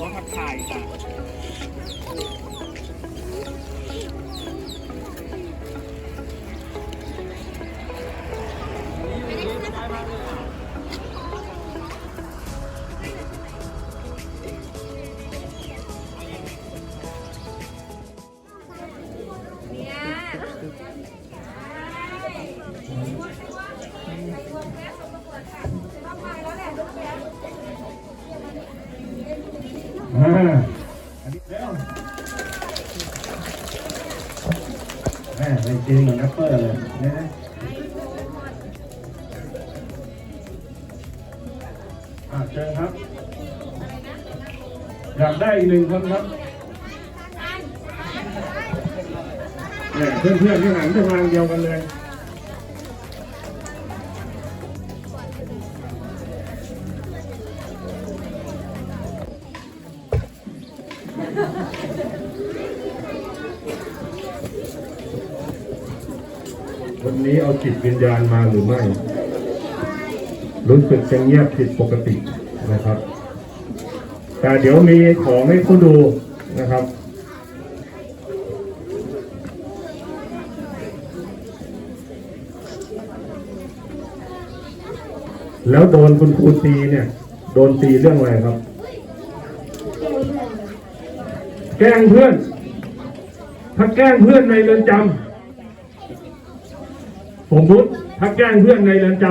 ต้องทักทายจ้ะ หนึ่งคนครับเนี่ยเพื่อนๆที่หันไปทางเดียวกันเลยวันนี้เอาจิตวิญญาณมาหรือไม่ รู้สึกจะเงียบผิดปกตินะครับ แต่เดี๋ยวมีของให้คุณดูนะครับแล้วโดนคุณครูตีเนี่ย โดนตีเรื่องอะไรครับ แกล้งเพื่อน ถ้าแกล้งเพื่อนในเรือนจำสมมติถ้าแกล้งเพื่อนในเรือนจ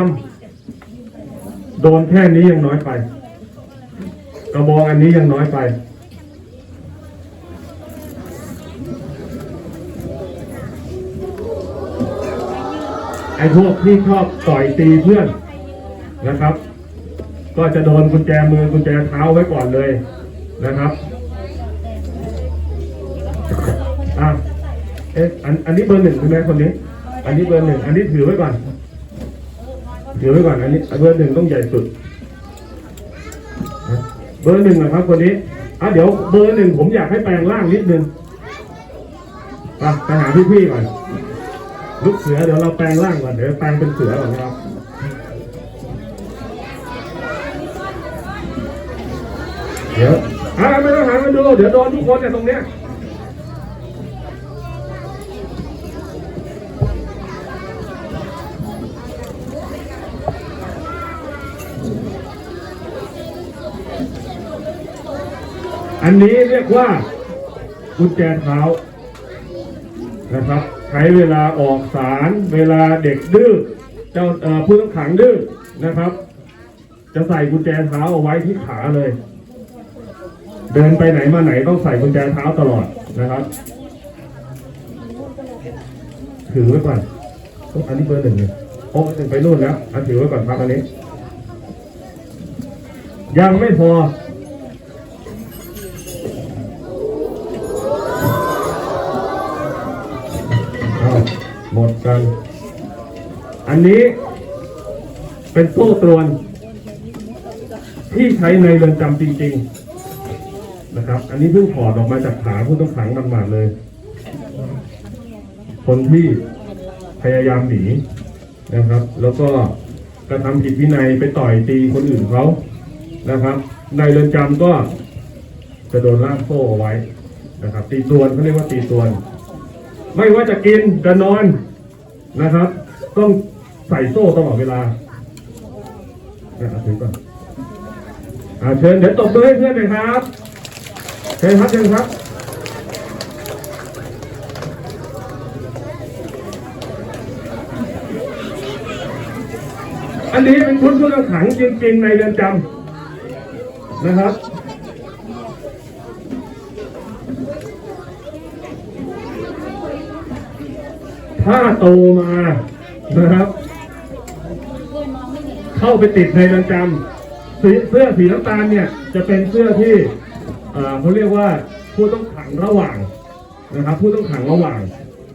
ำโดนแค่นี้ยังน้อยไป กระบองอันนี้ยังน้อยไป ไอ้พวกที่ชอบต่อยตีเพื่อนนะครับ ก็จะโดนกุญแจมือกุญแจเท้าไว้ก่อนเลยนะครับอะเอ๊ะอันอันนี้เบอร์หนึ่งใช่ไหมคนนี้ อันนี้เบอร์หนึ่งอันนี้ถือไว้ก่อนถือไว้ก่อนอันนี้เบอร์หนึ่งต้องใหญ่สุด บอร์หนึ่งนะครับคนนี้อะเดี๋ยวเบอร์หนึ่งผมอยากให้แปลงร่างนิดนึงไปไปหาพี่พี่ก่อนลูกเสือเดี๋ยวเราแปลงร่างก่อนเดี๋ยวแปลงเป็นเสือก่อนนะครับเดี๋ยวอะไม่ต้องหันมาดูเดี๋ยวโดนทุกคนเนี่ยตรงเนี้ย อันนี้เรียกว่ากุญแจเท้านะครับ ใช้เวลาออกสารเวลาเด็กดื้อเจ้าผู้ต้องขังดื้อนะครับ จะใส่กุญแจเท้าเอาไว้ที่ขาเลย เดินไปไหนมาไหนต้องใส่กุญแจเท้าตลอดนะครับ ถือไว้ก่อนอันนี้เบอร์หนึ่งเลยโอ้หนึ่งไปนู่นแล้วอันถือไว้ก่อนครับอันนี้ ยังไม่พอ หมดกันอันนี้เป็นโซ่ตรวน ที่ใช้ในเรือนจำจริง ๆ นะครับ อันนี้เพิ่งถอดออกมาจากขาผู้ต้องขังมันมาดๆเลย คนที่พยายามหนีนะครับ แล้วก็กระทำผิดวินัยไปต่อยตีคนอื่นเขานะครับ ในเรือนจำก็จะโดนล่ามโซ่เอาไว้นะครับ ตีตวนเขาเรียกว่าตีตวน ไม่ว่าจะกินจะนอน นะครับ ต้องใส่โซ่ตลอดเวลาอะถือก่อนอ่าเชิญเดี๋ยวตบมือให้เพื่อนหน่อยครับเชิญครับเชิญครับอันนี้เป็นชุดผู้ต้องขังจริงๆในเรือนจำนะครับ ถ้าโตมานะครับ เข้าไปติดในเรือนจำสีเสื้อสีน้ำตาลเนี่ย จะเป็นเสื้อที่เอ่อเขาเรียกว่าผู้ต้องขังระหว่างนะครับ ผู้ต้องขังระหว่าง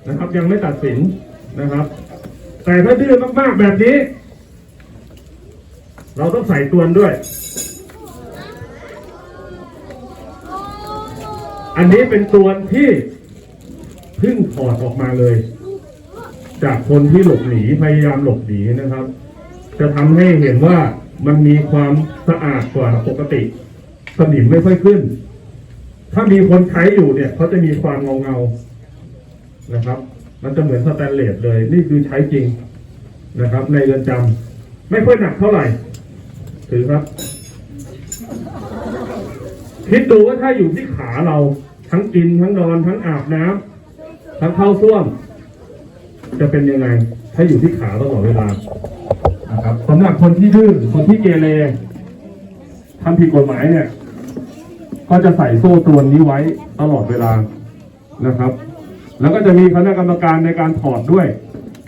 นะครับ ยังไม่ตัดสินนะครับ แต่ถ้าดื้อมากๆแบบนี้ เราต้องใส่ตวนด้วย อันนี้เป็นตวนที่เพิ่งถอดออกมาเลย จากคนที่หลบหนีพยายามหลบหนีนะครับ จะทำให้เห็นว่ามันมีความสะอาดกว่าปกติสนิมไม่ค่อยขึ้น ถ้ามีคนใช้อยู่เนี่ยเขาจะมีความเงาเงาๆนะครับ มันจะเหมือนสแตนเลสเลย นี่คือใช้จริงนะครับ ในเรือนจำไม่ค่อยหนักเท่าไหร่ ถือครับ คิดดูว่าถ้าอยู่ที่ขาเราทั้งกินทั้งนอนทั้งอาบน้ำทั้งเข้าส้วม จะเป็นยังไง ถ้าอยู่ที่ขาตลอดเวลานะครับสำหรับคนที่ดื้อคนที่เกเรทำผิดกฎหมายเนี่ย ก็จะใส่โซ่ตรวนนี้ไว้ตลอดเวลานะครับ แล้วก็จะมีคณะกรรมการในการถอดด้วย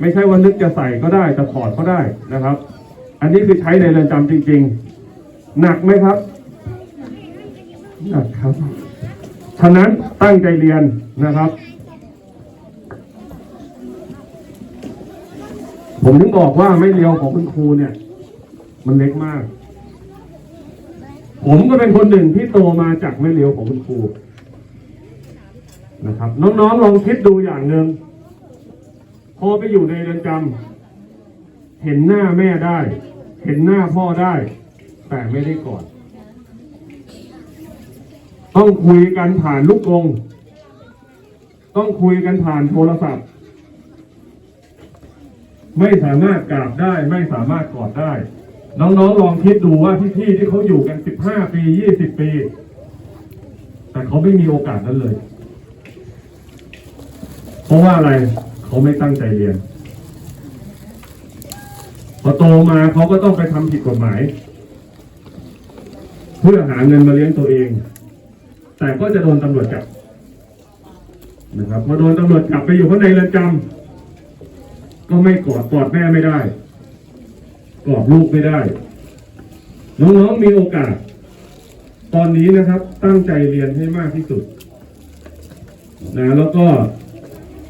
ไม่ใช่ว่านึกจะใส่ก็ได้จะถอดก็ได้นะครับ อันนี้คือใช้ในเรือนจำจริง ๆ หนักไหมครับหนักครับฉะนั้นตั้งใจเรียนนะครับ ผมถึงบอกว่าไม่เลียวของคุณครูเนี่ย มันเล็กมาก ผมก็เป็นคนหนึ่งที่โตมาจากไม่เลียวของคุณครูนะครับ น้องๆลองคิดดูอย่างหนึ่งพอไปอยู่ในเรือนจำเห็นหน้าแม่ได้ เห็นหน้าพ่อได้ แต่ไม่ได้กอดต้องคุยกันผ่านลูกกง ต้องคุยกันผ่านโทรศัพท์ ไม่สามารถกราบได้ไม่สามารถกอดได้ น้องๆลองคิดดูว่าพี่ๆที่เขาอยู่กัน15ปี20ปี แต่เขาไม่มีโอกาสนั้นเลย เพราะว่าอะไรเขาไม่ตั้งใจเรียนพอโตมาเขาก็ต้องไปทำผิดกฎหมาย เพื่อหาเงินมาเลี้ยงตัวเอง แต่ก็จะโดนตำรวจจับนะครับพอโดนตำรวจจับไปอยู่ข้างในเรือนจำ ก็ไม่กอดกอดแม่ไม่ได้ กอดลูกไม่ได้ น้องๆมีโอกาส ตอนนี้นะครับ ตั้งใจเรียนให้มากที่สุดนะแล้วก็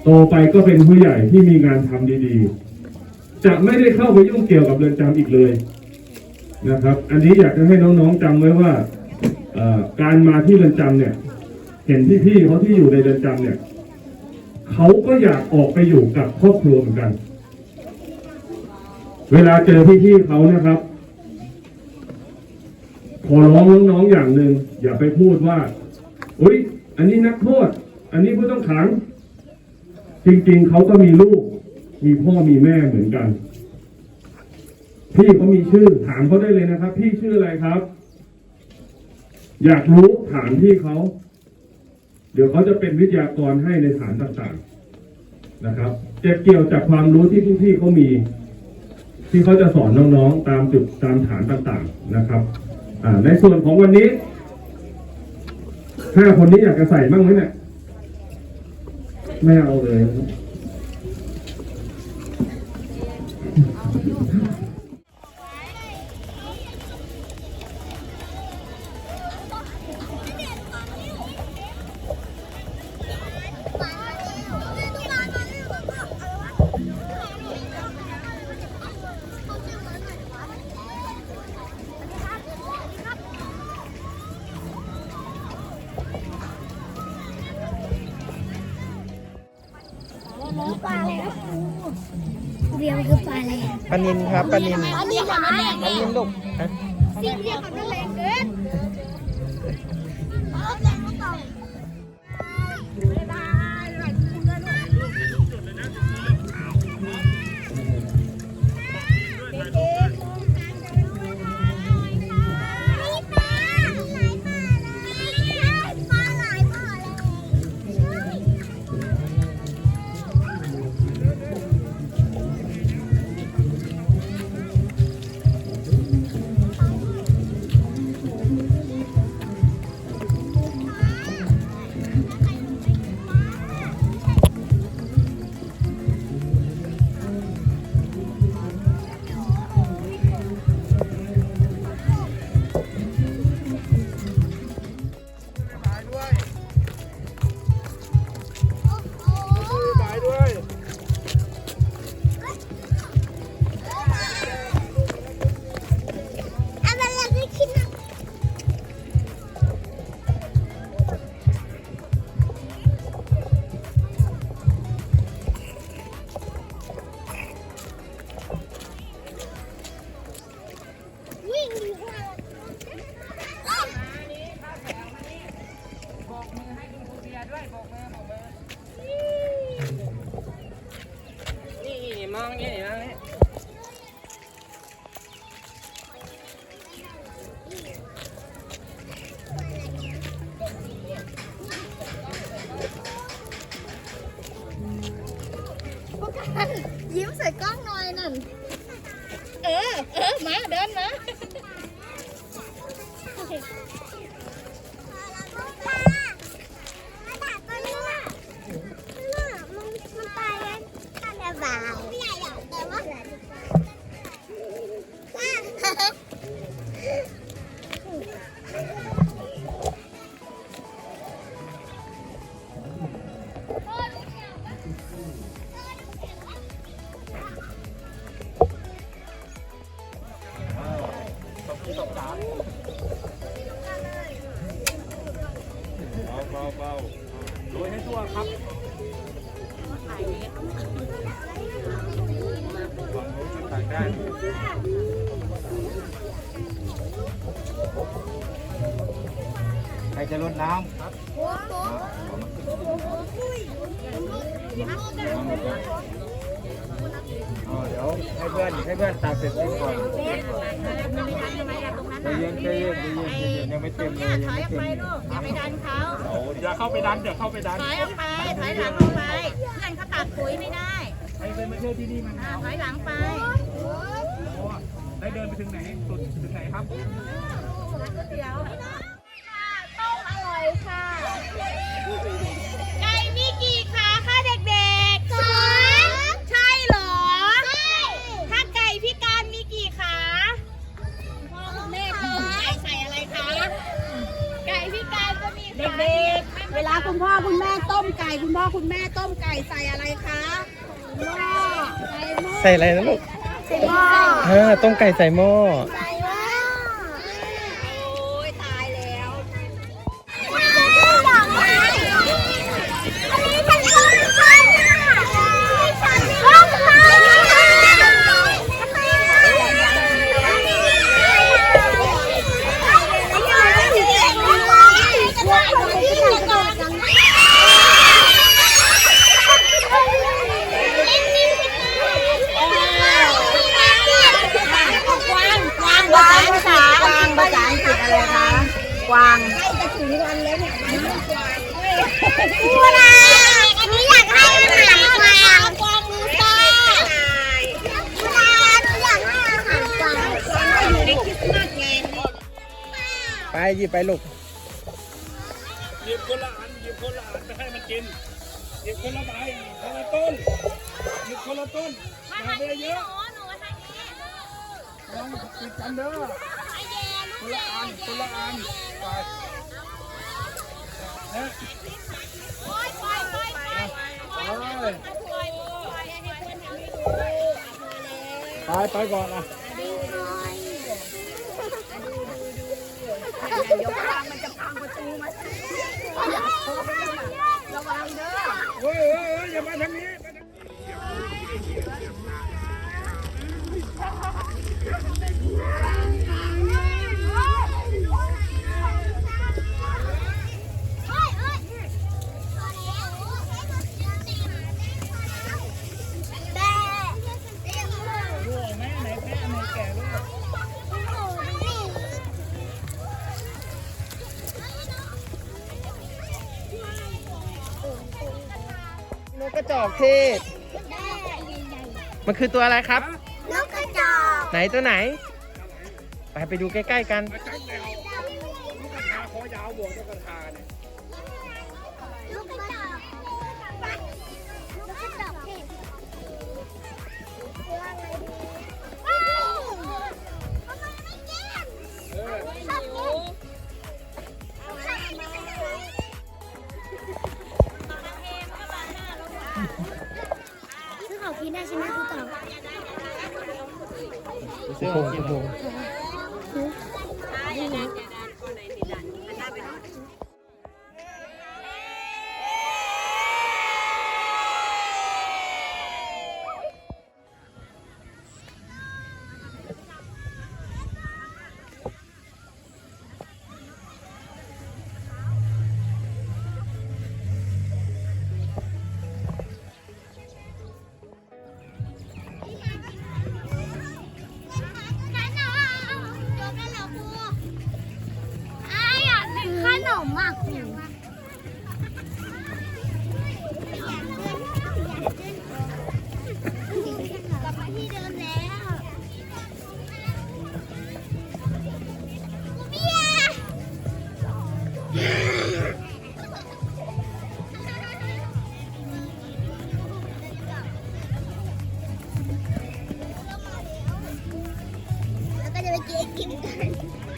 โตไปก็เป็นผู้ใหญ่ที่มีงานทำดีๆ จะไม่ได้เข้าไปยุ่งเกี่ยวกับเรือนจำอีกเลยนะครับ อันนี้อยากจะให้น้องๆจำไว้ว่าการมาที่เรือนจำเนี่ย เห็นพี่ๆเขาที่อยู่ในเรือนจำเนี่ย เขาก็อยากออกไปอยู่กับครอบครัวเหมือนกัน เวลาเจอพี่ๆเขานะครับ ขอร้องน้องๆอย่างหนึ่งอย่าไปพูดว่าอุ้ยอันนี้นักโทษ อันนี้ผู้ต้องขัง จริงๆเขาก็มีลูก มีพ่อมีแม่เหมือนกัน พี่เขามีชื่อถามเขาได้เลยนะครับ พี่ชื่ออะไรครับ อยากรู้ถามพี่เขา เดี๋ยวเขาจะเป็นวิทยากรให้ในฐานต่างๆนะครับเก็บเกี่ยวจากความรู้ที่พี่ๆเขามี ที่เขาจะสอนน้องๆตามจุดตามฐานต่างๆนะครับอ่าในส่วนของวันนี้ห้าคนนี้อยากจะใส่บ้างไหมเนี่ยไม่เอาเลย อันนี้ปลาอะไรปลานินลูกฮะสิ่งเรียกกับนั่นแรงเกินนี่ ออเออ มา เดินมา เดี๋ยวให้เพื่อนให้เพื่อนตักเสร็จก่อนใจเย็นใจเย็นใจเย็นใจเย็นยังไม่เต็มเลยยังไม่เต็มอย่าไปดันเขาอย่าเข้าไปดันอย่าเข้าไปดันถอยออกไปถอยหลังออกไปเพื่อนเขาตักปุ๋ยไม่ได้ใครเป็นมาเที่ยวที่นี่มันถอยหลังไปได้เดินไปถึงไหนสุดถึงไหนครับต้มอร่อยค่ะ ไก่มีกี่ขาคะเด็กๆสองใช่เหรอใช่ถ้าไก่พิการมีกี่ขาพ่อคุณแม่ต้มไก่ใส่อะไรคะ ไก่พิการก็มีขาเด็กๆ เวลาคุณพ่อคุณแม่ต้มไก่ คุณพ่อคุณแม่ต้มไก่ใส่อะไรคะหม้อใส่หม้อใส่อะไรนะลูก ใส่หม้ออ่าต้มไก่ใส่หม้อ ใส่หม้อ โอ้ยตายแล้ว ดอกไม้อันนี้เป็นต้นไม้ค่ะต้นไม้กวางกวางภาษากวางภาษาอังกฤษอะไรคะกวาง ใกล้จะถึงวันแล้วเนี่ยกูนะหนูอยากให้อาหารกวางกวางมูซ่ากูนะหนูอยากให้อาหารกวางกวางก็อยู่ในคริสต์มาสไง ไป หยิบไปลูกหยิบคนละอันหยิบคนละอันไปให้มันกินหยิบคนละใบคนละต้นหยิบคนละต้นอย่าไปเยอะลองติดกันเด้อคนละอันคนละอันไปนะไปไปก่อนนะ เดี๋ยวมันจะพังประตูมาระวังเฮ้ยเฮ้ยอย่ามาทางนี้ไปทางนกกระ จอกเทศ มันคือตัวอะไรครับ นกกระจอกไหนตัวไหน ไปไปดูใกล้ๆกันจักแนวลูกกระทาคอยาวบวกลูกกระทาเนี่ย เสื้อข Okay, keep going.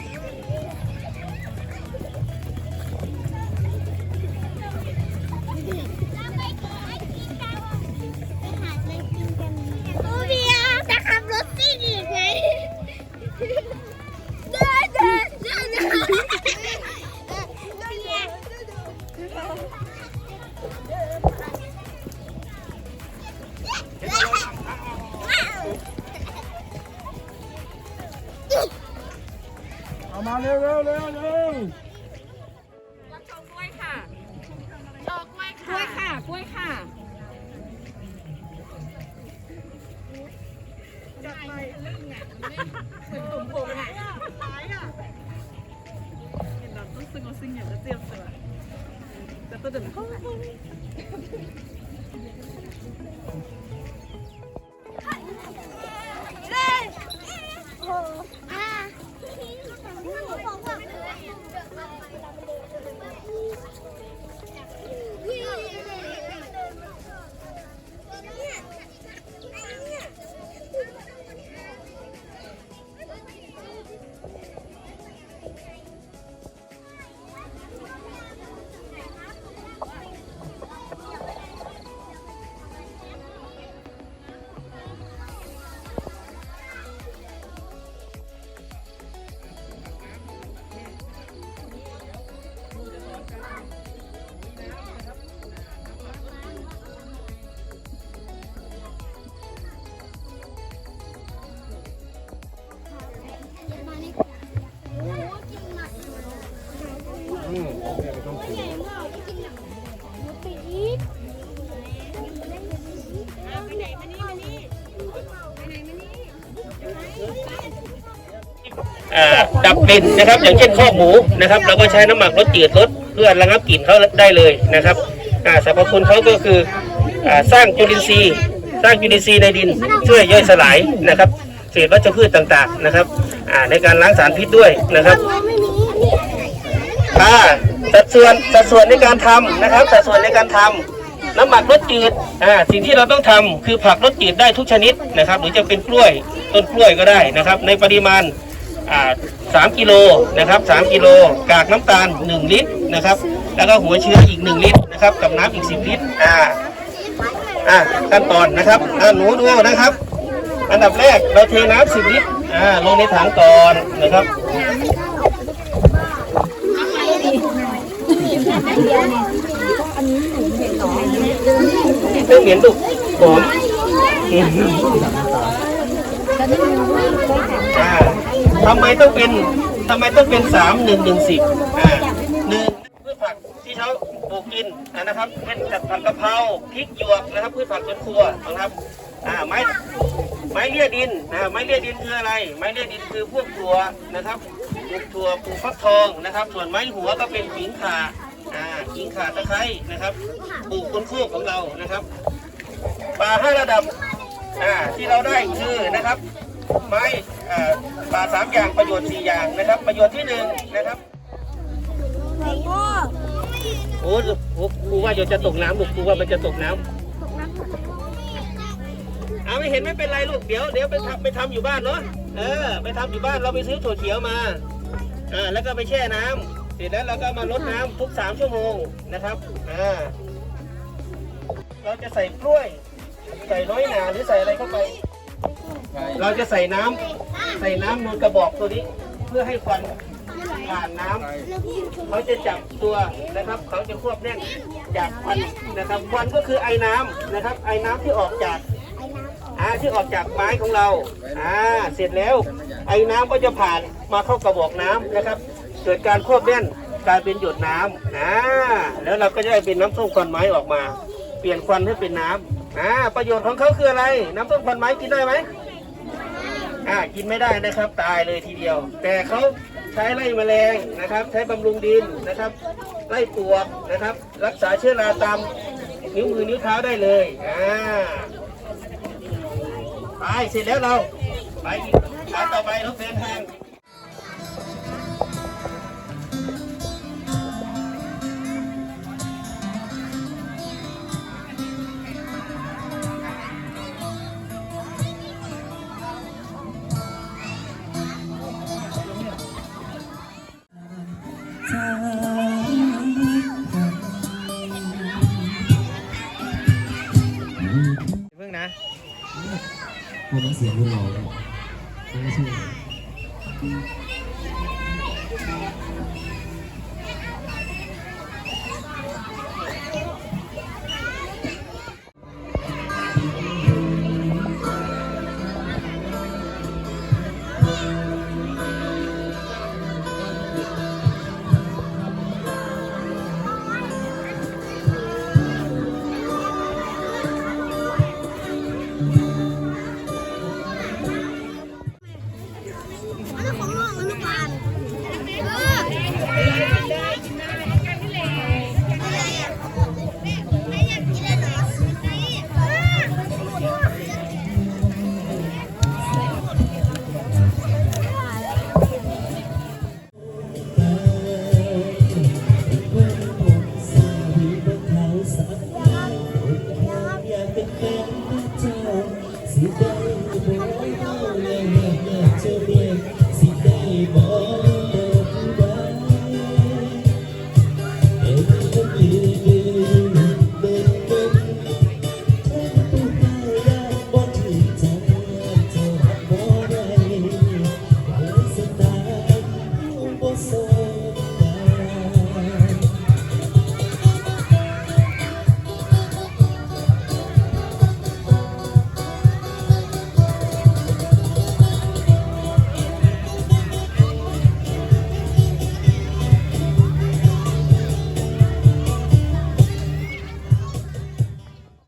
โอ้อ่าปี๊ด ดับกลิ่นนะครับ อย่างเช่นข้อหมูนะครับเราก็ใช้น้ำหมักรสจืดรสเพื่อระงับกลิ่นเขาได้เลยนะครับอ่าสรรพคุณเขาก็คืออสร้างจุลินทรีย์ สร้างจุลินทรีย์ในดินช่วยย่อยสลายนะครับเศษวัชพืชต่างๆนะครับในการล้างสารพิษด้วยนะครับอ่าสัดส่วนสัดส่วนในการทำนะครับ สัดส่วนในการทำน้ำหมักรสจืดอ่าสิ่งที่เราต้องทำคือผักรสจืดได้ทุกชนิดนะครับ หรือจะเป็นกล้วยต้นกล้วยก็ได้นะครับ ในปริมาณอ่า สามกิโลนะครับสามกิโลกากน้ำตาล 1 ลิตรนะครับ แล้วก็หัวเชื้ออีก 1 ลิตรนะครับกับน้ำอีก 10 ลิตรอ่าอ่าขั้นตอนนะครับอ่าหนูดูนะครับ อันดับแรกเราเทน้ำ10 ลิตรอ่าลงในถังก่อนนะครับเครื่องเหม็นดุหอม ทำไมต้องเป็นทำไมต้องเป็นสามหนึ่งหนึ่งสิบอ่าหนึ่งพืชผักที่เขาปลูกกินนะครับเป็นจากผักกะเพราพริกหยวกนะครับพืชผักสวนครัวนะครับอ่าไม้ไม้เลี่ยดินนะไม้เลี่ยดินคืออะไร ไม้เลี่ยดินคือพวกถั่วนะครับปลูกถั่วปลูกฟักทองนะครับ ส่วนไม้หัวก็เป็นขิงข่าอ่าขิงข่าตะไคร้นะครับปลูกบนโคกของเรานะครับป่าห้าระดับอ่าที่เราได้คือนะครับไม้ ป่าสามอย่างประโยชน์สี่อย่างนะครับ ประโยชน์ที่หนึ่งนะครับโอ้โหครูว่าเดี๋ยวจะตกน้ำลูกครูว่ามันจะตกน้ำเอาไม่เห็นไม่เป็นไรลูกเดี๋ยวเดี๋ยวไปทำไปทำอยู่บ้านเนาะเออ ไปทำอยู่บ้านเราไปซื้อถั่วเขียวมาอ่าแล้วก็ไปแช่น้ำเสร็จแล้วเราก็มาลดน้ำทุกสามชั่วโมงนะครับอ่าเราจะใส่กล้วย ใส่น้อยหนาหรือใส่อะไรเข้าไป เราจะใส่น้ำใส่น้ำในกระบอกตัวนี้ เพื่อให้ควันผ่านน้ำเขาจะจับตัวนะครับ เขาจะควบแน่นจากควันนะครับ ควันก็คือไอ้น้ำนะครับ ไอ้น้ำที่ออกจากอ่าที่ออกจากไม้ของเราอ่าเสร็จแล้ว ไอ้น้ำก็จะผ่านมาเข้ากระบอกน้ำนะครับ เกิดการควบแน่นกลายเป็นหยดน้ำอ่าแล้วเราก็จะได้เป็นน้ำส้มควันไม้ออกมา เปลี่ยนควันให้เป็นน้ำอ่าประโยชน์ของเขาคืออะไร น้ำส้มควันไม้กินได้ไหม อ่ากินไม่ได้นะครับตายเลยทีเดียว แต่เขาใช้ไล่แมลงนะครับ ใช้บำรุงดินนะครับ ไล่ปลวกนะครับ รักษาเชื้อราตามนิ้วมือนิ้วเท้าได้เลยอ่าไปเสร็จแล้วเราไปอีกขาต่อไปรถเดินทาง เพิ่งนะพอมาเสียงรุนแรงแล้วไม่ใช่